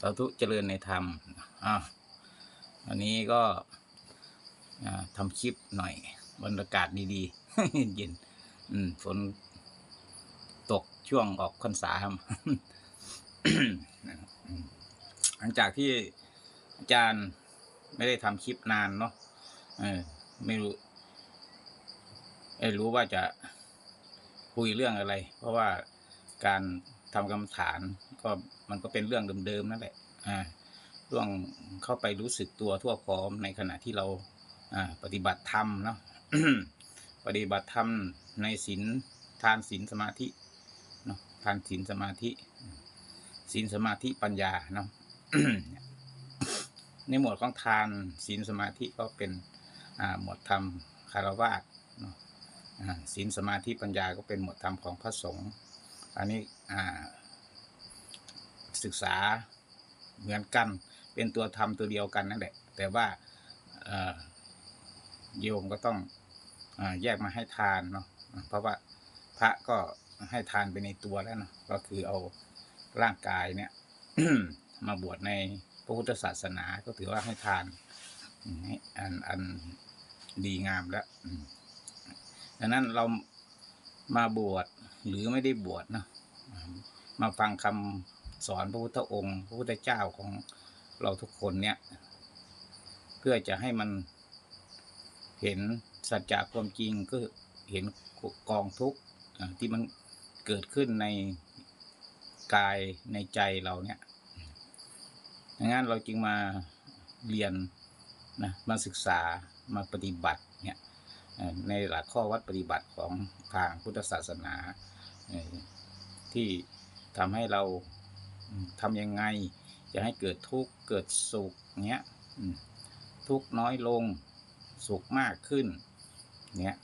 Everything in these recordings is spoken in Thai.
สาธุเจริญในธรรมอะวันนี้ก็ทำคลิปหน่อย บรรยากาศดีๆ เย็นๆฝนตกช่วงออกพรรษาครับหลังจากที่อาจารย์ไม่ได้ทำคลิปนานเนาะเออ ไม่รู้ไม่รู้ว่าจะคุยเรื่องอะไร เพราะว่าการ ทำกรรมฐานก็มันก็เป็นเรื่องเดิมๆนั่นแหละอ่าเรื่องเข้าไปรู้สึกตัวทั่วพร้อมในขณะที่เราอ่าปฏิบัติธรรมเนาะปฏิบัติธรรมในศีลทานศีลสมาธิเนาะทานศีลสมาธิศีลสมาธิปัญญาเนาะในหมวดของทานศีลสมาธิก็เป็นอ่าหมวดธรรมคารวะเนาะอ่าศีลสมาธิปัญญาก็เป็นหมวดธรรมของพระสงฆ์อันนี้ ศึกษาเหมือนกัน เป็นตัวธรรมตัวเดียวกันนั่นแหละ แต่ว่าโยมก็ต้องอแยกมาให้ทานเนาะเพราะว่าพระก็ให้ทานไปในตัวแล้วเนาะก็คือเอาร่างกายเนี่ยมาบวชในพระพุทธศาสนาก็ถือว่าให้ทานอันอันดีงามแล้วดังนั้นเรามาบวชหรือไม่ได้บวชเนาะ มาฟังคำสอนพระพุทธองค์ พระพุทธเจ้าของเราทุกคนเนี่ย เพื่อจะให้มันเห็นสัจจะความจริงก็เห็นกองทุกข์ที่มันเกิดขึ้นในกายในใจเราเนี่ยดังนั้นเราจึงมาเรียนนะมาศึกษามาปฏิบัติเนี่ยในหลักข้อวัดปฏิบัติของทางพุทธศาสนา ที่ทำให้เราอืมทำยังไง จะให้เกิดทุกข์เกิดสุขเนี้ยทุกข์น้อยลงสุขมากขึ้นเนี้ย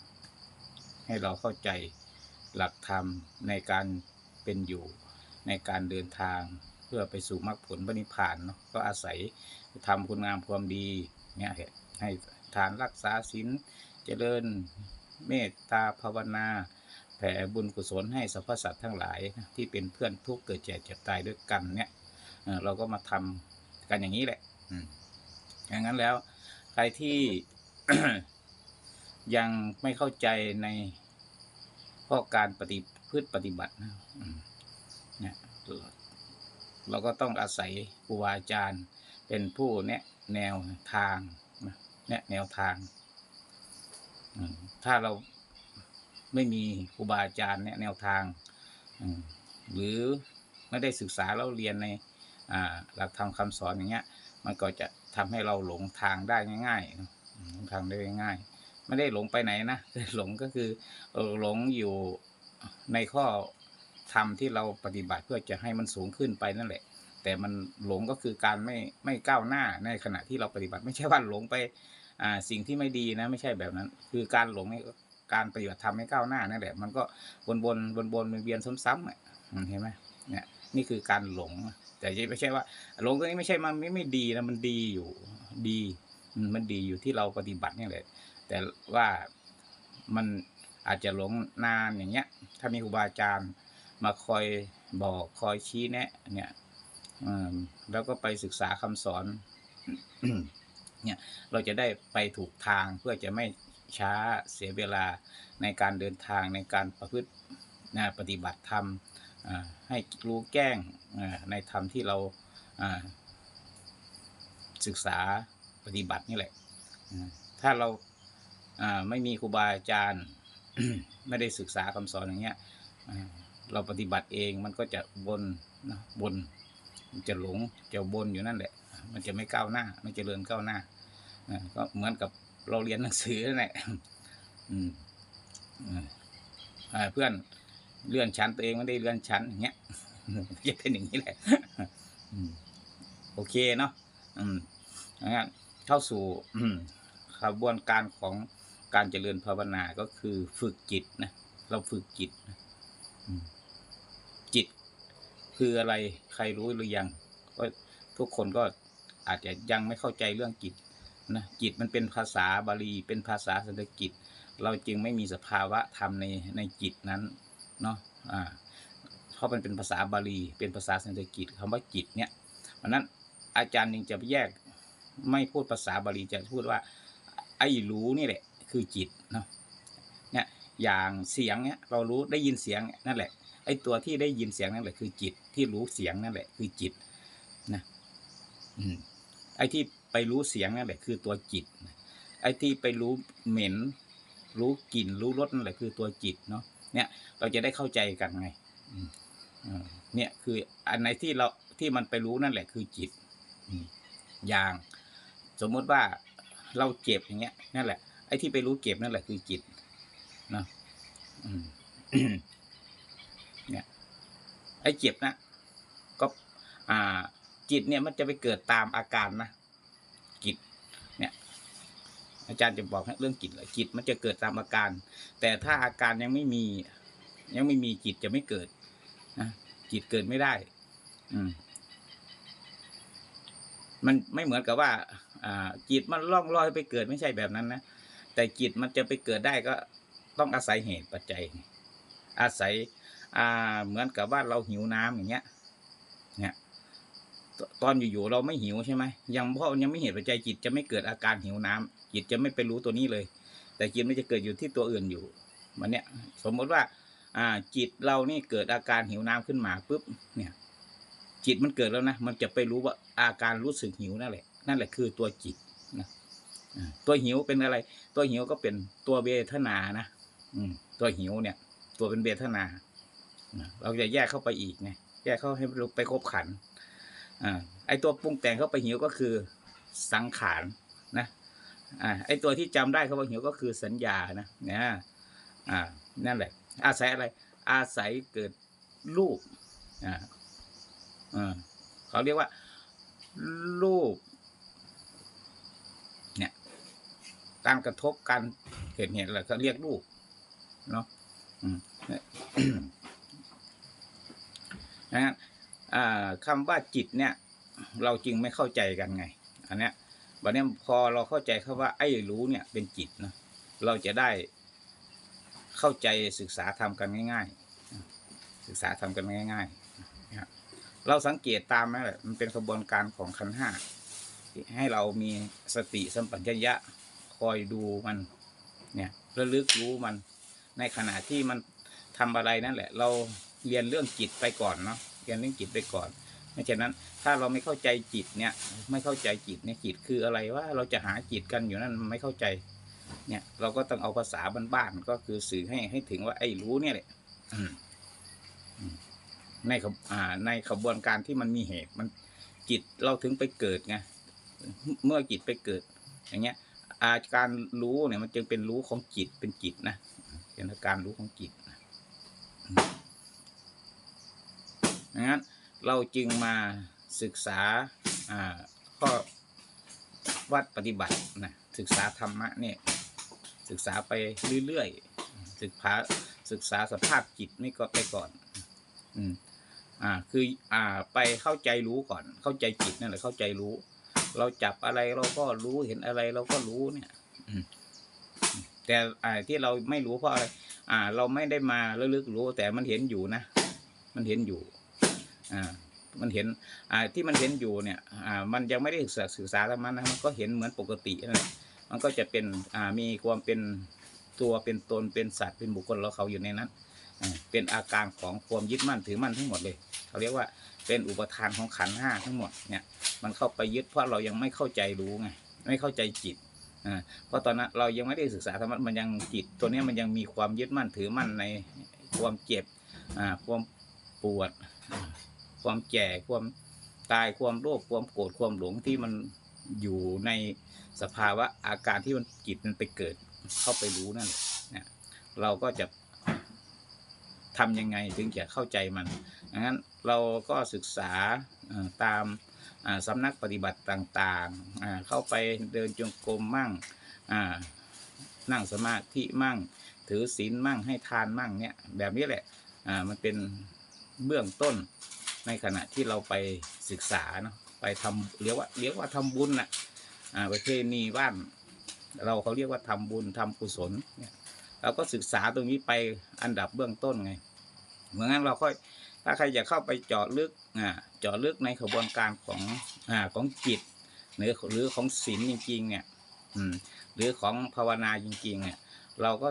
ให้เราเข้าใจหลักธรรมในการเป็นอยู่ในการเดินทางเพื่อไปสู่มรรคผลพระนิพพานเนาะก็อาศัยทำคุณงามความดีเนี่ยให้ทานรักษาศีลเจริญเมตตาภาวนา แผ่บุญกุศลให้สรรพสัตว์ทั้งหลายที่เป็นเพื่อนทุกเกิดแก่เจ็บตายด้วยกันเนี่ยเราก็มาทำกันอย่างนี้แหละอย่างนั้นแล้วใครที่ยังไม่เข้าใจในข้อการปฏิพฤติปฏิบัตินะเนี่ยเราก็ต้องอาศัยครูบาอาจารย์เป็นผู้แนะแนวทางนะแนะแนวทาง ถ้าเรา ไม่มีครูบาอาจารย์แนะแนวทาง หรือไม่ได้ศึกษาเราเรียนในหลักธรรมคำสอนอย่างเงี้ย มันก็จะทำให้เราหลงทางได้ง่ายๆหลงทางได้ง่ายๆไม่ได้หลงไปไหนนะหลงก็คือหลงอยู่ในข้อธรรมที่เราปฏิบัติเพื่อจะให้มันสูงขึ้นไปนั่นแหละ แต่มันหลงก็คือการไม่ไม่ก้าวหน้าในขณะที่เราปฏิบัติ ไม่ใช่ว่าหลงไปสิ่งที่ไม่ดีนะ ไม่ใช่แบบนั้น คือการหลงใน การปฏิบัติธรรมไม่ก้าวหน้านั่นแหละมันก็วนวนวนวนๆเวียนซ้ำๆอะเห็นไหมเนี่ยนี่คือการหลง แต่ไม่ใช่ว่า หลงตรงนี้ไม่ใช่มันไม่ไม่ดีนะมันดีอยู่ดีมันดีอยู่ที่เราปฏิบัตินี่แหละแต่ว่ามันอาจจะหลงนานอย่างเงี้ย ถ้ามีครูบาอาจารย์มาคอยบอกคอยชี้แนะเนี่ยแล้วก็ไปศึกษาคำสอนเนี่ยเราจะได้ไปถูกทางเพื่อจะไม่ ช้าเสียเวลาในการเดินทางในการประพฤตินะปฏิบัติธรรมให้รู้แจ้งในธรรมที่เราศึกษาปฏิบัตินี่แหละ ถ้าเราไม่มีครูบาอาจารย์ไม่ได้ศึกษาคำสอนอย่างเงี้ยเราปฏิบัติเองมันก็จะวนนะวนจะหลงจะวนอยู่นั่นแหละ มันจะไม่ก้าวหน้า ไม่เจริญก้าวหน้าก็เหมือนกับ เราเรียนหนังสือนั่นแหละเพื่อนเลื่อนชั้นตัวเองไม่ได้เลื่อนชั้นอย่างเงี้ยจะเป็นอย่างนี้แหละโอเคเนาะอืมงั้นเข้าสู่อืมกระบวนการของการเจริญภาวนาก็คือฝึกจิตนะเราฝึกจิตนะจิตคืออะไรใครรู้หรือยังก็ทุกคนก็อาจจะยังไม่เข้าใจเรื่องจิต นะจิตมันเป็นภาษาบาลีเป็นภาษาสันสกฤตเราจึงไม่มีสภาวะธรรมในในจิตนั้นเนาะอ่าเพราะมันเป็นภาษาบาลี เป็นภาษาสันสกฤตคำว่าจิตเนี่ยเพราะฉะนั้นอาจารย์ยังจะแยกไม่พูดภาษาบาลีจะพูดว่า ไอ้รู้นี่แหละ คือจิตเนาะเนี่ยอย่างเสียงเนี่ยเรารู้ได้ยินเสียงนั่นแหละไอ้ตัวที่ได้ยินเสียงนั่นแหละคือจิตที่รู้เสียงนั่นแหละคือจิตนะอืมไอ้ที่ ไปรู้เสียงนั่นแหละคือตัวจิต ไอ้ที่ไปรู้เหม็น รู้กลิ่น รู้รสนั่นแหละคือตัวจิตเนาะ เนี่ยเราจะได้เข้าใจกันไงเนี่ยคืออันไหนที่เราที่มันไปรู้นั่นแหละคือจิตอย่าง สมมติว่าเราเจ็บอย่างเงี้ยนั่นแหละไอ้ที่ไปรู้เจ็บนั่นแหละคือจิตเนาะเนี่ยไอ้เจ็บนะก็ อ่า จิตเนี่ยมันจะไปเกิดตามอาการนะจิต เนี่ย อาจารย์จะบอกเรื่องจิตเลยจิตมันจะเกิดตามอาการ แต่ถ้าอาการยังไม่มี ยังไม่มีจิตจะไม่เกิดนะจิตเกิดไม่ได้ อืม มันไม่เหมือนกับว่า อ่า จิตมันล่องลอยไปเกิดไม่ใช่แบบนั้นนะแต่จิตมันจะไปเกิดได้ก็ต้องอาศัยเหตุปัจจัย อาศัย อ่า เหมือนกับว่าเราหิวน้ำอย่างเงี้ย เนี่ยตตอนอยู่ๆเราไม่หิวใช่ไหมยังเพราะยังไม่เหตุปัจจัยจิตจะไม่เกิดอาการหิวน้ำ จิตจะไม่ไปรู้ตัวนี้เลย แต่จิตมันจะเกิดอยู่ที่ตัวอื่นอยู่มันเนี่ยสมมติว่า อ่า จิตเรานี่เกิดอาการหิวน้ำขึ้นมาปุ๊บเนี่ย จิตมันเกิดแล้วนะมันจะไปรู้ว่าอาการรู้สึกหิวนั่นแหละ นั่นแหละคือตัวจิตนะตัวหิวเป็นอะไร ตัวหิวก็เป็นตัวเวทนานะอืมตัวหิวเนี่ย ตัวเป็นเวทนาเราจะแยกเข้าไปอีกไงแยกเข้าให้ไปครบขันอ่าไอตัวปรุงแต่งเข้าไปหิวก็คือสังขารนะ อ่าไอตัวที่จำได้เขาว่าหิวก็คือสัญญานะเนี่ยอ่านั่นแหละ อาศัยอะไร อาศัยเกิดรูปอ่าอ่าเขาเรียกว่ารูปเนี่ยการกระทบกันเห็นเห็นอะไรเขาเรียกรูปเนาะนะฮะคำว่าจิตเนี่ย เราจึงไม่เข้าใจกันไง อันเนี้ย วันนี้พอเราเข้าใจคำว่าไอ้รู้เนี่ยเป็นจิตนะเราจะได้เข้าใจศึกษาทำกันง่าย ๆ ศึกษาทำกันง่ายๆนะครับเราสังเกตตามนั่นแหละมันเป็นกระบวนการของขันห้าที่ให้เรามีสติสัมปชัญญะคอยดูมันเนี่ยระลึกรู้มันในขณะที่มันทำอะไรนั่นแหละ เราเรียนเรื่องจิตไปก่อนเนาะเรียนเรื่องจิตไปก่อน ไม่ฉะนั้นถ้าเราไม่เข้าใจจิตเนี่ย ไม่เข้าใจจิตเนี่ยจิตคืออะไรว่าเราจะหาจิตกันอยู่นั่นไม่เข้าใจ เนี่ย เราก็ต้องเอาภาษาบ้านๆก็คือสื่อให้ให้ถึงว่าไอ้รู้เนี่ยแหละในขบอ่าในขบวนการที่มันมีเหตุมันจิตเราถึงไปเกิดไงเมื่อจิตไปเกิด อย่างเงี้ย อาการรู้เนี่ยมันจึงเป็นรู้ของจิตเป็นจิตนะเป็นอาการรู้ของจิตนะงั้น เราจึงมาศึกษาข้อวัดปฏิบัตินะศึกษาธรรมะเนี่ยศึกษาไปเรื่อยๆศึกษาศึกษาสภาพจิตนี่ก็ไปก่อน อืมอ่าคืออ่าไปเข้าใจรู้ก่อน เข้าใจจิตนั่นแหละเข้าใจรู้ เราจับอะไรเราก็รู้เห็นอะไรเราก็รู้เนี่ยแต่อ่าที่เราไม่รู้เพราะอะไร อ่า เราไม่ได้มาระลึกรู้ แต่มันเห็นอยู่นะ มันเห็นอยู่ อ่ามันเห็นอ่าที่มันเห็นอยู่เนี่ยอ่ามันยังไม่ได้ศึกษาธรรมะนะมันก็เห็นเหมือนปกตินั่นแหละมันก็จะเป็นอ่ามีความเป็นตัวเป็นตนเป็นสัตว์เป็นบุคคลเราเขาอยู่ในนั้นเป็นอาการของความยึดมั่นถือมั่นทั้งหมดเลยเขาเรียกว่าเป็นอุปทานของขันห้าทั้งหมดเนี่ยมันเข้าไปยึดเพราะเรายังไม่เข้าใจรู้ไงไม่เข้าใจจิตอ่าเพราะตอนนั้นเรายังไม่ได้ศึกษาธรรมะมันยังจิต ตัวนี้มันยังมีความยึดมั่นถือมั่นในความเจ็บอ่าความปวด ความแก่ความตายความโลภความโกรธความหลงที่มันอยู่ในสภาวะอาการที่มันจิตมันไปเกิดเข้าไปรู้นั่นแหละเนี่ยเราก็จะทำยังไงถึงจะเข้าใจมันดังนั้นเราก็ศึกษาตามสำนักปฏิบัติต่างๆ เข้าไปเดินจงกรมมั่งนั่งสมาธิมั่ง ถือศีลมั่งให้ทานมั่งเนี่ยแบบนี้แหละมันเป็นเบื้องต้น ในขณะที่เราไปศึกษาเนาะไปทำเรียกว่าเรียกว่าทำบุญน่ะอ่าประเพณีบ้าน เราเขาเรียกว่าทำบุญทำกุศลเนี่ยเราก็ศึกษาตรงนี้ไปอันดับเบื้องต้นไงเหมือนงั้นเราค่อยถ้าใครอยากเข้าไปเจาะลึกอ่าเจาะลึกในขบวนการของอ่าของจิตหรือหรือของศีลจริง ๆ เนี่ย อืม หรือของภาวนาจริง ๆ เนี่ย เราก็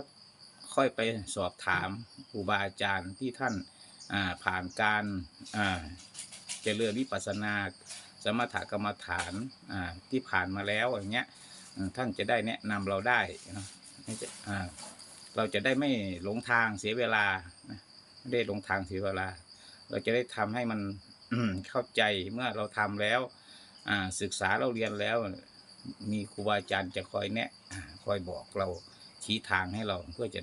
ค่อยไปสอบถามครูบาอาจารย์ที่ท่าน ผ่านการเจริญวิปัสสนาสมถกรรมฐานที่ผ่านมาแล้วอย่างเงี้ยท่านจะได้แนะนำเราได้เนะเราจะได้ไม่หลงทางเสียเวลาไม่ได้หลงทางเสียเวลา เราจะได้ทำให้มันเข้าใจเมื่อเราทำแล้วศึกษาเราเรียนแล้วมีครูบาอาจารย์จะคอยแนะคอยบอกเราชี้ทางให้เราเพื่อจะ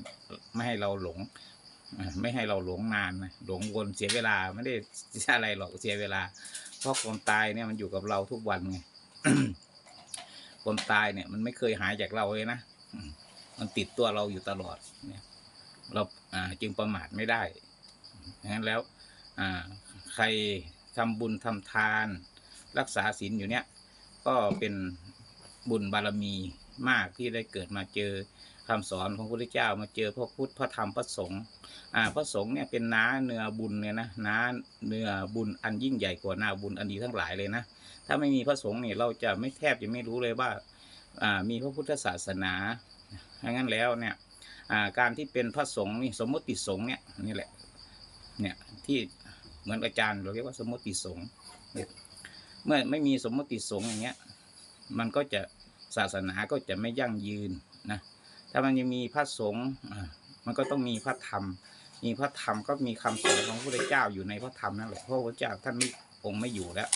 ไม่ให้เราหลง ไม่ให้เราหลงนานนะหลงวนเสียเวลาไม่ได้อะไรหรอกเสียเวลา เพราะความตายเนี่ยมันอยู่กับเราทุกวันไงความตายเนี่ย มันไม่เคยหายจากเราเลยนะมันติดตัวเราอยู่ตลอดเนี่ย เราจึงประมาทไม่ได้ดังนั้นแล้วใครทำบุญทำทาน รักษาศีลอยู่เนี่ย ก็เป็นบุญบารมี มากที่ได้เกิดมาเจอคำสอนของพระพุทธเจ้ามาเจอพระพุทธพระธรรมพระสงฆ์อ่าพระสงฆ์เนี่ยเป็นน้าเนื้อบุญเนี่ยนะน้าเนื้อบุญอันยิ่งใหญ่กว่านาบุญอันดีทั้งหลายเลยนะถ้าไม่มีพระสงฆ์เนี่ยเราจะไม่แทบจะไม่รู้เลยว่าอ่ามีพระพุทธศาสนาดังนั้นแล้วเนี่ยอ่าการที่เป็นพระสงฆ์นี่สมมติสงฆ์เนี่ยนี่แหละเนี่ยที่เหมือนอาจารย์เราเรียกว่าสมมติสงฆ์เนี่ยเมื่อไม่มีสมมติสงฆ์อย่างเงี้ยมันก็จะ ศาสนาก็จะไม่ยั่งยืนนะถ้ามันยังมีพระสงฆ์มันก็ต้องมีพระธรรม มีพระธรรมก็มีคำสอนของพระพุทธเจ้าอยู่ในพระธรรมนั่นแหละพระพุทธเจ้าท่านไม่องค์ไม่อยู่แล้ว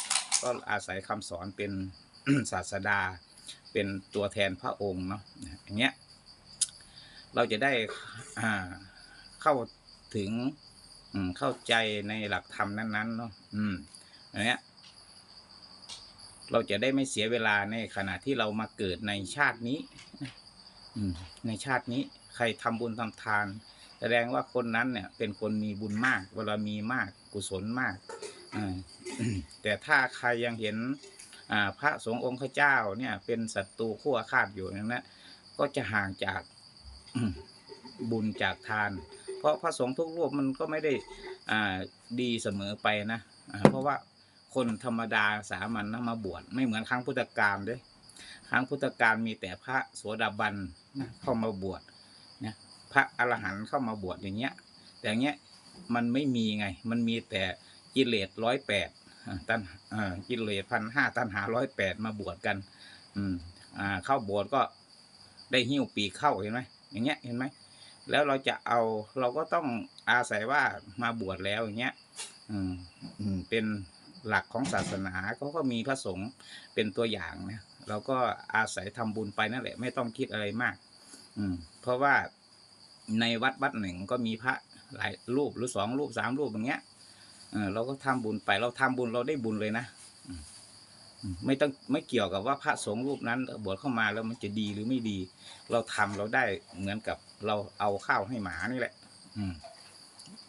ก็อาศัยคำสอนเป็นศาสดา เป็นตัวแทนพระองค์เนาะอย่างเงี้ยเราจะได้เข้าถึงเข้าใจในหลักธรรมนั้นๆเนาะอืมอันเนี้ย เราจะได้ไม่เสียเวลาในขณะที่เรามาเกิดในชาตินี้ในชาตินี้ ใครทำบุญทำทาน แสดงว่าคนนั้นเนี่ย เป็นคนมีบุญมากเวลามีมากกุศลมากแต่ถ้าใครยังเห็นพระสงฆ์องค์ข้าเจ้าเนี่ย เป็นศัตรูคู่อาฆาตอยู่อย่างนั้นก็จะห่างจากบุญจากทาน เพราะพระสงฆ์ทุกรูปมันก็ไม่ได้ดีเสมอไปนะเพราะว่า คนธรรมดาสามัญนะมาบวชไม่เหมือนครั้งพุทธกาลเด้วยครั้งพุทธกาลมีแต่พระโสดาบันนะเข้ามาบวชนะพระอรหันต์เข้ามาบวชอย่างเงี้ย แต่อย่างเงี้ยมันไม่มีไง มันมีแต่กิเลสร้อยแปดตันกิเลสพันห้าตันหาร้อยแปดมาบวชกัน อืมอ่าเข้าบวชก็ได้หิ้วปีเข้าเห็นไหมอย่างเงี้ยเห็นไหมแล้วเราจะเอาเราก็ต้องอาศัยว่ามาบวชแล้วอย่างเงี้ย อืมอืมเป็น หลักของศาสนาเขาก็มีพระสงฆ์เป็นตัวอย่างนะเราก็อาศัยทำบุญไปนั่นแหละ ไม่ต้องคิดอะไรมาก อืม เพราะว่าในวัดวัดหนึ่งก็มีพระหลายรูปหรือสองรูปสามรูปอย่างเงี้ยเออเราก็ทำบุญไปเราทำบุญเราได้บุญเลยนะไม่ต้องไม่เกี่ยวกับว่าพระสงฆ์รูปนั้นบวชเข้ามาแล้วมันจะดีหรือไม่ดี เราทำเราได้เหมือนกับเราเอาข้าวให้หมานี่แหละ อืม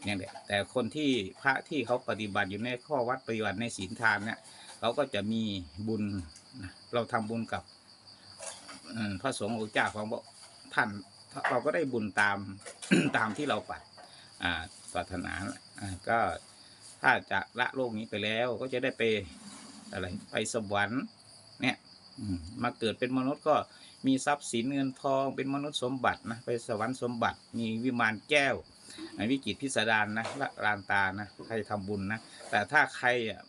เนี่ยแหละแต่คนที่พระที่เขาปฏิบัติอยู่ในข้อวัดปฏิบัติในศีลทานเนี่ยเขาก็จะมีบุญเราทำบุญกับพระสงฆ์องค์เจ้าของท่านเราก็ได้บุญตามตามที่เราปัดอ่าปรารถนาก็ถ้าจะละโลกนี้ไปแล้วก็จะได้ไปอะไรไปสวรรค์เนี่ยมาเกิดเป็นมนุษย์ก็มีทรัพย์สินเงินทองเป็นมนุษย์สมบัตินะไปสวรรค์สมบัติมีวิมานแก้ว อ่าวิจิตพิสดารนะละลานตานะใครทำบุญนะแต่ถ้าใครอะ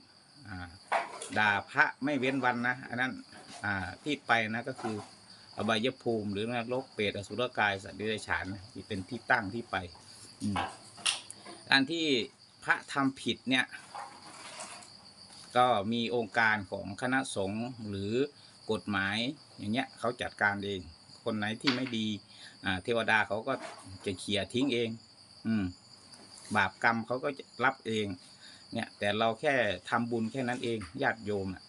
ด่าพระไม่เว้นวันนะอันนั้นที่ไปนะก็คืออบายภูมิหรือนรกเปรตอสุรกายสัตว์เดรัจฉานนที่เป็นที่ตั้งที่ไปอืมการที่พระทำผิดเนี่ย ก็มีองค์การของคณะสงฆ์หรือกฎหมายอย่างเงี้ยเขาจัดการเอง คนไหนที่ไม่ดีเทวดาเขาก็จะเขี่ยทิ้งเอง อืม บาปกรรมเขาก็รับเอง เนี่ย แต่เราแค่ทำบุญแค่นั้นเองญาติโยมอะ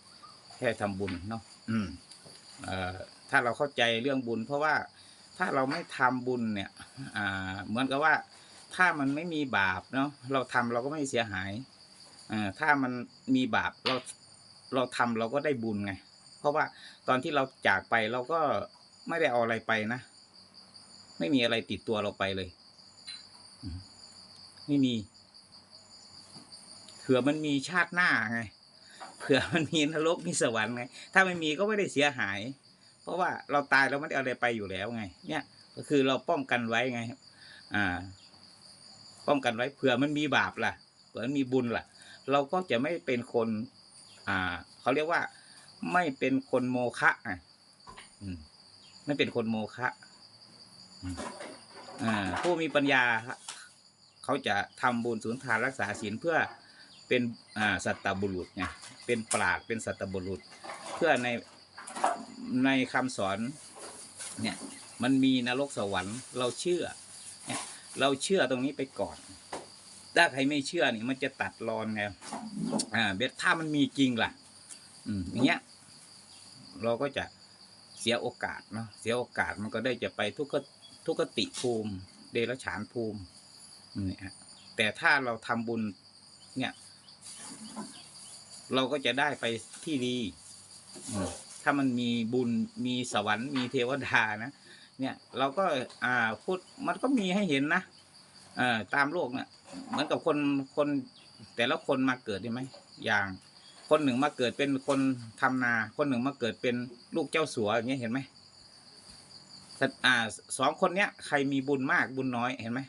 แค่ทำบุญเนาะอืมเอ่อถ้าเราเข้าใจเรื่องบุญ เพราะว่าถ้าเราไม่ทำบุญเนี่ย อ่า เหมือนกับว่า ถ้ามันไม่มีบาปเนาะเราทำเราก็ไม่เสียหายอ่าถ้ามันมีบาปเราเราทำเราก็ได้บุญไง เพราะว่าตอนที่เราจากไปเราก็ไม่ได้เอาอะไรไปนะ ไม่มีอะไรติดตัวเราไปเลย ไม่มีเผื่อมันมีชาติหน้าไงเผื่อมันมีนรกมีสวรรค์ไง ถ้าไม่มีก็ไม่ได้เสียหาย เพราะว่าเราตายเราไม่ได้อะไรไปอยู่แล้วไง เนี่ย ก็คือเราป้องกันไว้ไง อ่า ป้องกันไว้เผื่อมันมีบาปล่ะเผื่อมันมีบุญล่ะ เราก็จะไม่เป็นคน อ่าเขาเรียกว่า ไม่เป็นคนโมฆะอะอืมไม่เป็นคนโมฆะอ่าผู้มีปัญญา เขาจะทำบุญสุนทานรักษาศีลเพื่อเป็นสัตบุรุษไงเป็นปราดเป็นสัตบุรุษ เพื่อในในคำสอนเนี่ยมันมีนรกสวรรค์เราเชื่อ เราเชื่อตรงนี้ไปก่อน ถ้าใครไม่เชื่อนี่มันจะตัดรอนไงอ่าเบ็ดถ้ามันมีจริงล่ะ อืมอย่างเงี้ย เราก็จะเสียโอกาสเนาะเสียโอกาสมันก็ได้จะไปทุกขทุกติภูมิ เดรัจฉานภูมิ เนี่ยฮะแต่ถ้าเราทำบุญ เนี่ย เราก็จะได้ไปที่ดีอืมถ้ามันมีบุญมีสวรรค์มีเทวดานะเนี่ย เราก็ อ่าพูดมันก็มีให้เห็นนะเอ่อตามโลกเนะ่ะเหมือนกับคนคนแต่ละคนมาเกิดใช่ไหมอย่างคนหนึ่งมาเกิดเป็นคนทำนา คนหนึ่งมาเกิดเป็นลูกเจ้าสัวอย่างเงี้ยเห็นไหมแต่อ่าสองคนเนี้ย ใครมีบุญมากบุญน้อยเห็นไหม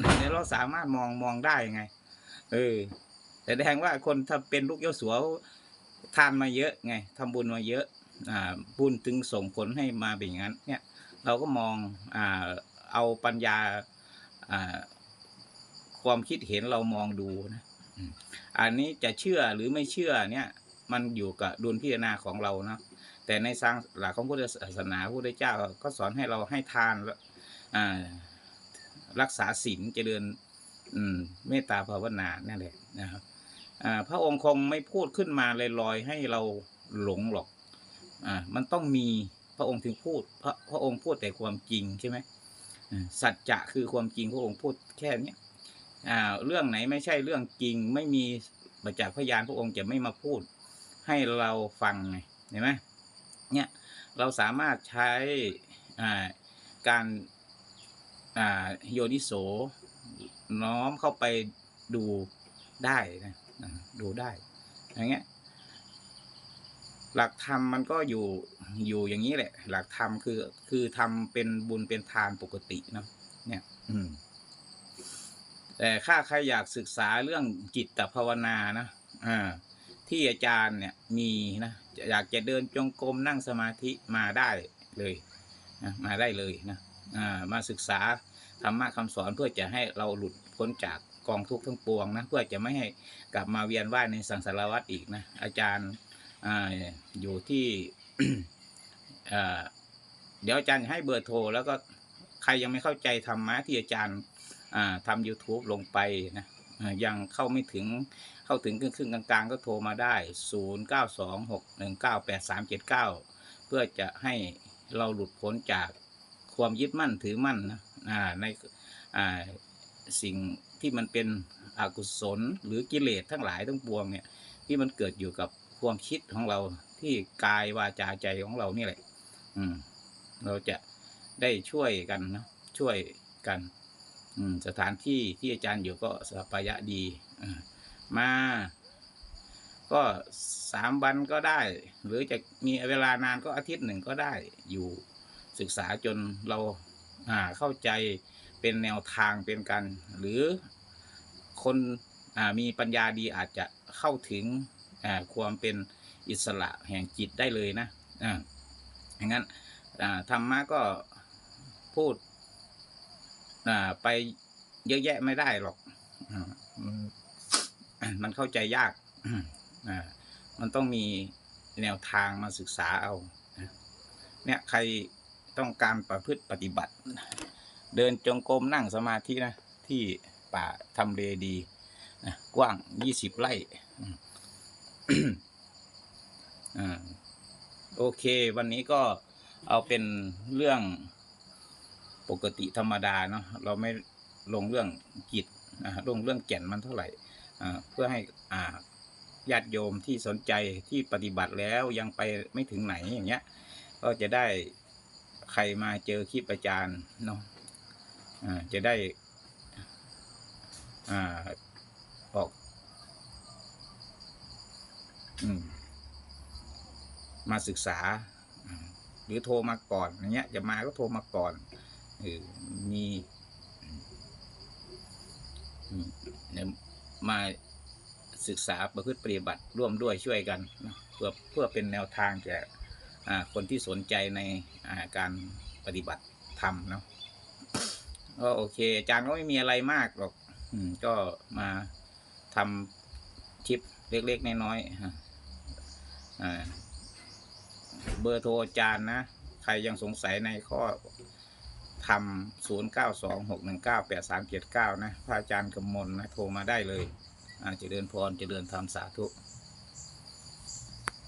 เดี๋ยเราสามารถมองมองได้ไง เออ แต่แดงว่าคนถ้าเป็นลูกเจ้าสัวทานมาเยอะไงทำบุญมาเยอะ อ่า บุญถึงส่งผลให้มาเป็นอย่างนั้น เนี่ย เราก็มอง อ่า เอาปัญญา อ่า ความคิดเห็นเรามองดูนะ อันนี้จะเชื่อหรือไม่เชื่อเนี่ย มันอยู่กับดุลพิจารณาของเราเนาะ แต่ในทางหลักของพุทธศาสนาพระพุทธเจ้าก็สอนให้เราให้ทานแล้วอ่า รักษาศีลเจริญ อืม เมตตาภาวนานั่นแหละนะครับพระองค์คงไม่พูดขึ้นมาลอยๆให้เราหลงหรอก อ่า มันต้องมีพระองค์ถึงพูด พระพระองค์พูดแต่ความจริงใช่ไหมสัจจะคือความจริงพระองค์พูดแค่เนี้ยอ่า เรื่องไหนไม่ใช่เรื่องจริง ไม่มีประจักษ์พยานพระองค์จะไม่มาพูด ให้เราฟังไงเห็นไหมเนี่ยเราสามารถใช้อ่าการ โยนิโสน้อมเข้าไปดูได้นะดูได้อย่างเงี้ยหลักธรรมมันก็อยู่อยู่อย่างนี้แหละ หลักธรรมคือคือทำเป็นบุญเป็นทานปกติเนาะเนี่ย อืม แต่ถ้าใครอยากศึกษาเรื่องจิตภาวนานะอ่าที่อาจารย์เนี่ยมีนะอยากจะเดินจงกรมนั่งสมาธิมาได้เลยนะมาได้เลยนะ มาศึกษาธรรมะคำสอนเพื่อจะให้เราหลุดพ้นจากกองทุกข์ทั้งปวงนะเพื่อจะไม่ให้กลับมาเวียนว่ายในสังสารวัฏอีกนะอาจารย์อยู่ที่เดี๋ยวอาจารย์ให้เบอร์โทร แล้วก็ใครยังไม่เข้าใจธรรมะที่อาจารย์อ่าทำ YouTube ลงไปนะยังเข้าไม่ถึงเข้าถึงครึ่งกลางๆ ก็โทรมาได้ 0 9 2 6 1 9 8 3 7 9 เพื่อจะให้เราหลุดพ้นจาก ความยึดมั่นถือมั่นนะในสิ่งที่มันเป็นอกุศลหรือกิเลสทั้งหลายทั้งปวงเนี่ยที่มันเกิดอยู่กับความคิดของเราที่กายวาจาใจของเรานี่แหละ อืม เราจะได้ช่วยกันนะช่วยกัน อืม สถานที่ที่อาจารย์อยู่ก็สปายะดีมา ก็สามวันก็ได้ หรือจะมีเวลานานก็อาทิตย์หนึ่งก็ได้อยู่ ศึกษาจนเราเข้าใจเป็นแนวทางเป็นกันหรือคนอมีปัญญาดีอาจจะเข้าถึงความเป็นอิสระแห่งจิตได้เลยนะอย่างนั้นธรรมะก็พูดไปเยอะแยะไม่ได้หรอกอมันเข้าใจยาก มันต้องมีแนวทางมาศึกษาเอา เนี่ยใคร ต้องการประพฤติปฏิบัติ เดินจงกรมนั่งสมาธินะ ที่ป่าทำเลดีนะกว้างยี่สิบไร่อโอเค วันนี้ก็เอาเป็นเรื่องปกติธรรมดาเนาะเราไม่ลงเรื่องจิตนะลงเรื่องแก่นมันเท่าไหร่เพื่อให้อาญาติโยมที่สนใจที่ปฏิบัติแล้วยังไปไม่ถึงไหนอย่างเงี้ย ก็จะได้ ใครมาเจอคลิปอาจารย์เนาะอ่าจะได้อออกอมมาศึกษา หรือโทรมาก่อนอย่างเงี้ยจะมาก็โทรมาก่อนอมีอืมเนี่ยมาศึกษาประพฤติปฏิบัติร่วมด้วยช่วยกัน เพื่อเพื่อเป็นแนวทางแก่ คนที่สนใจในการปฏิบัติธรรมเนาะก็โอเคอาจารย์ก็ไม่มีอะไรมากหรอกก็มาทำคลิปเล็กๆน้อยๆเบอร์โทรอาจารย์นะ ใครยังสงสัยในข้อทำศูนย์เก้าสองหกหนึ่งเก้าแปดสามเจ็ดเก้านะ พระอาจารย์กำมลนะ โทรมาได้เลย อาเจริญพรเจริญธรรมสาธุ